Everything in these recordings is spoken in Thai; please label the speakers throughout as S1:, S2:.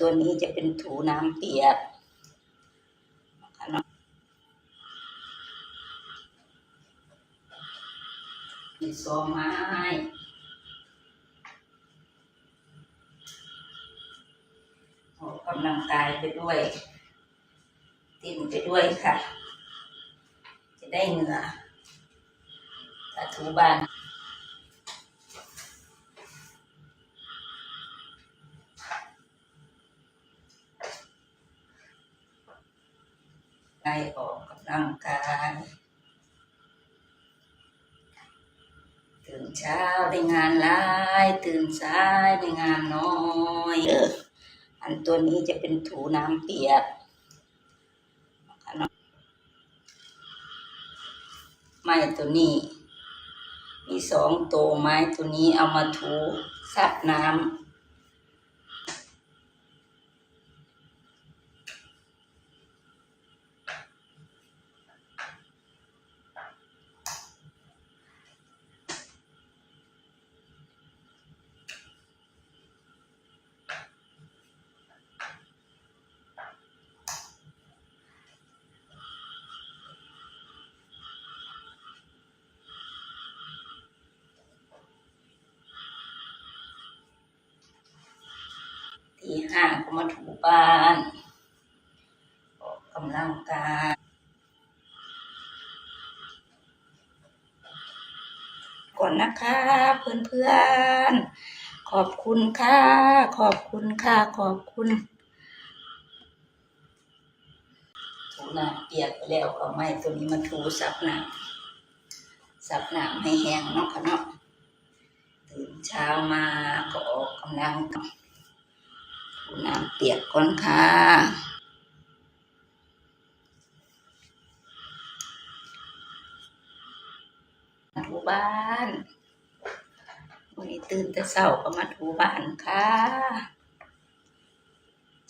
S1: ตัวนี้จะเป็นถูน้ำเปียกนะคะเนาะมีซองไม้ออกกำลังกายไปด้วยติ้นไปด้วยค่ะ จะได้เหงื่อถูบ้าน ไปออกกำลังกายตื่นเช้าได้งานหลาย ตื่นสายได้งานน้อยอันตัวนี้จะเป็นถูน้ำเปียกไม้ตัวนี้ มีสองตัวไม้ตัวนี้เอามาถูซับน้ำ ตีห้าก็มาถูบ้านออกกำลังกายก่อนนะคะเพื่อนๆ ขอบคุณค่ะ ขอบคุณค่ะ ขอบคุณถูน้ำเปียกไปแล้วเอาไม้ตัวนี้มาถูซับน้ำซับน้ำให้แห้งเนาะค่ะเนาะตื่นเช้ามาก็ออกกำลังกาย น้ำเปียกก่อนค่ะถูบ้านวันนี้ตื่นแต่เช้าก็มาถูบ้านค่ะ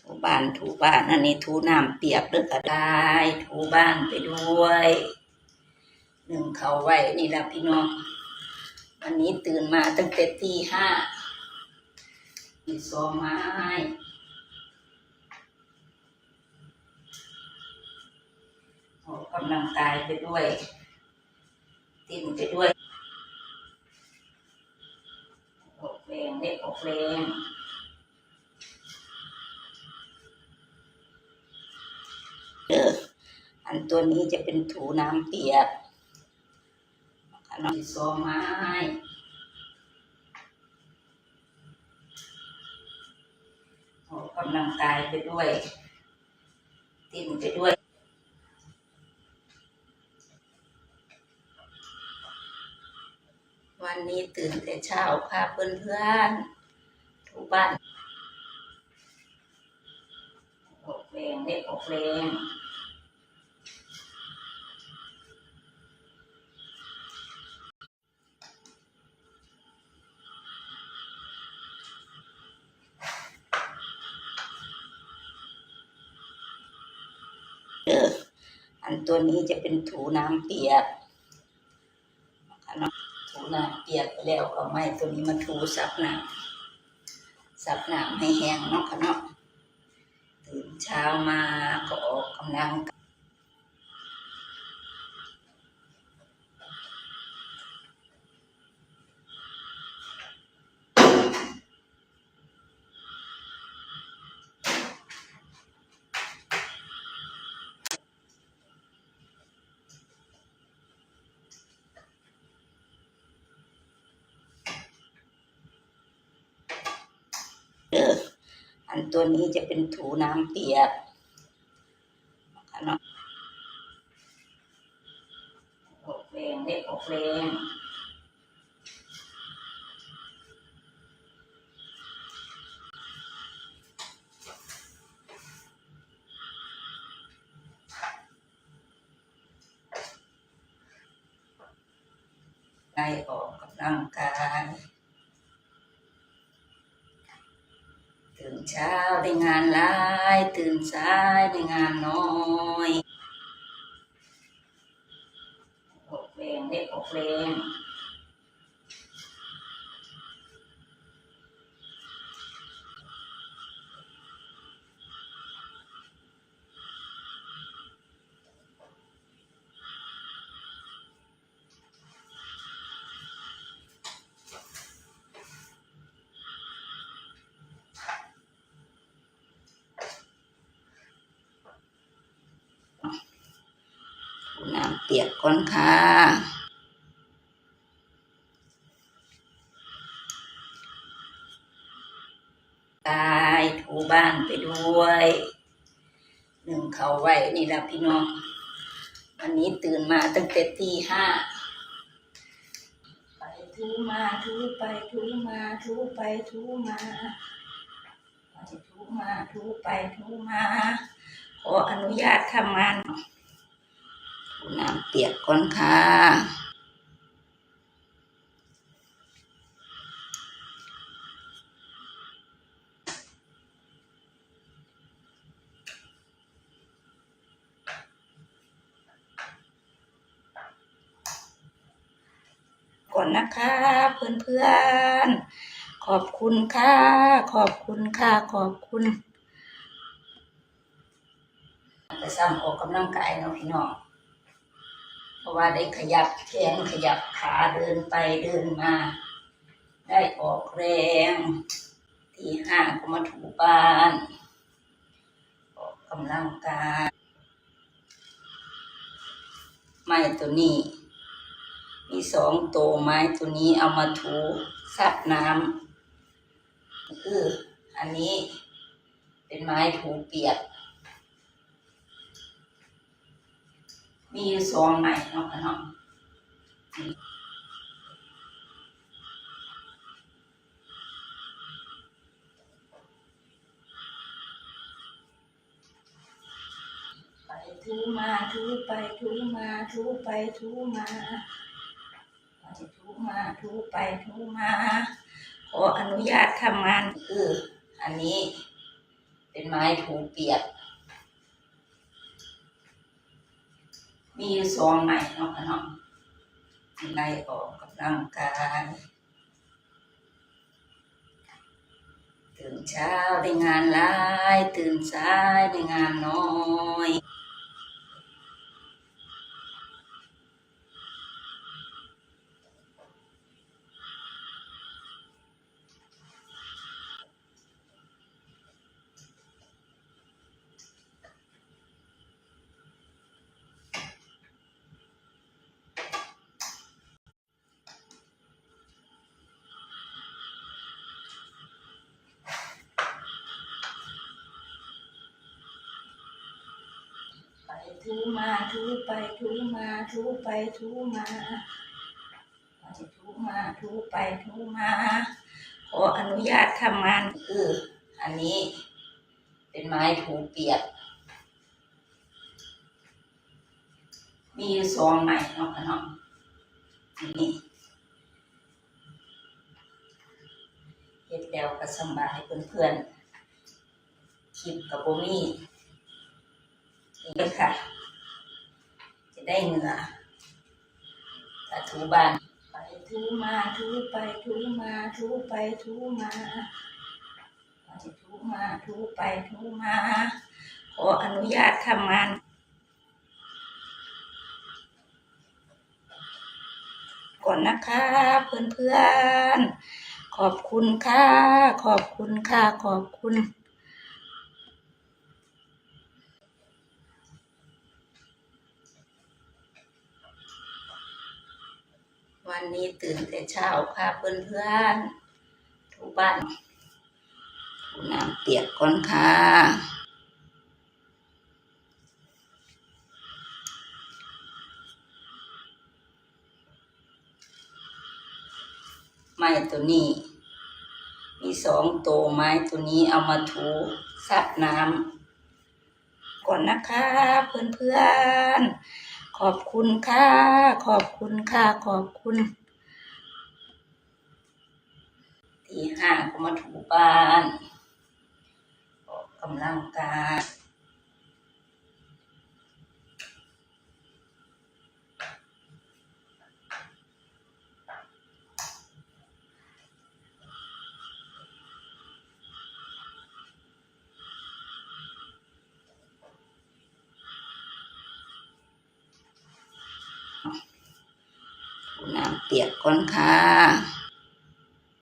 S1: ถูบ้านถูบ้านอันนี้ถูน้ำเปียกเลือกก็ได้ ถูบ้านไปด้วยหนึ่งเขาไว้นี่ละพี่น้อง วันนี้ตื่นมาตั้งแต่ตีห้ามีซอไม้ ออ กำลังกายไปด้วยติ้นไปด้วยออกแรงได้ออกแรงเอออันตัวนี้จะเป็นถูน้ำเปียกนะคะเนมซองไม้ออกกำลังกายไปด้วย ติ้นไปด้วย วันนี้ตื่นแต่เช้าค่ะเพื่อนๆทุกบ้านออกแรงได้ออกแรงอันตัวนี้จะเป็นถูน้ำเปียกนะคะเนาะ ถู น้ำเปียกไปแล้วเอาไม้ตัวนี้มาถูซับน้ำซับน้ำให้แห้งเนาะค่ะเนาะตื่นเช้ามาก็ออกกำลังกายเอออัน ตัวนี้จะเป็นถูน้ำเปียกนะคะเนาะอกแรงได้ออกแรงได้ออกกำลังกาย ตื่น เช้าได้งานหลาย ตื่นสายได้งานน้อยออกแรงได้ออกแรง น้ำเปียกก่อนค่ะตายถูบ้านไปด้วย หนึ่งเขาไว้นี่ละพี่น้อง วันนี้ตื่นมาตั้งแต่ตีห้าไปทูมาทูไปทูมาทูไปทูมาไปทูมาทูไปทูมาขออนุญาตทำงาน น้ำเปียกก่อนค่ะก่อนนะคะเพื่อนๆ ขอบคุณค่ะ ขอบคุณค่ะ ขอบคุณไปซ้ำออกกำลังกายเนาะพี่น้อง ราะว่าได้ขยับแขนขยับขาเดินไปเดินมา ได้ออกแรงที่ห้างก็มาถูบ้านออกกำลังกายไม้ตัวนี้ มีสองตัวไม้ตัวนี้เอามาถูซับน้ำคืออันนี้เป็นไม้ถูเปียก มีอยู่สองไม้เนาะค่ะเนาะไปทูมาทูไปทูมาทูไปทูมาไปทูมาทูไปทูมา ขออนุญาตทำงานคืออันนี้ เป็นไม้ถูเปียก มีอยู่สองใหม่เนาะค่ะเนาะไล่ออกกำลังกายตื่นเช้าได้งานหลาย ตื่นสายได้งานน้อย ไปทูมาทูไปทูมาทูไปทูมาไปทูมาทูไปทูมา ขออนุญาตทำงานคืออันนี้เป็นไม้ถูเปียก มีอยู่สองไม้เนาะค่ะเนาะนี่เฮ็ดแล้วก็สำบายเพื่อนๆคลิปกับโบมี่นี่เลยค่ะ ได้เหงื่อถ้าถูบ้านไปถูมาถูไปถูมาถูไปถูมาไปถูมาถูไปถูมาขออนุญาตทำงานก่อนนะคะเพื่อนๆขอบคุณค่ะ ขอบคุณค่ะ ขอบคุณ วันนี้ตื่นแต่เช้าค่ะเพื่อนๆทุกบ้านถูน้ำเปียกก่อนค่ะไม้ตัวนี้ มีสองตัวไม้ตัวนี้เอามาถูซับน้ำก่อนนะคะเพื่อนๆ ขอบคุณค่ะ ขอบคุณค่ะ ขอบคุณที่ห้าก็มาถูบ้านออกกำลังกาย เปียกก่อนค่ะ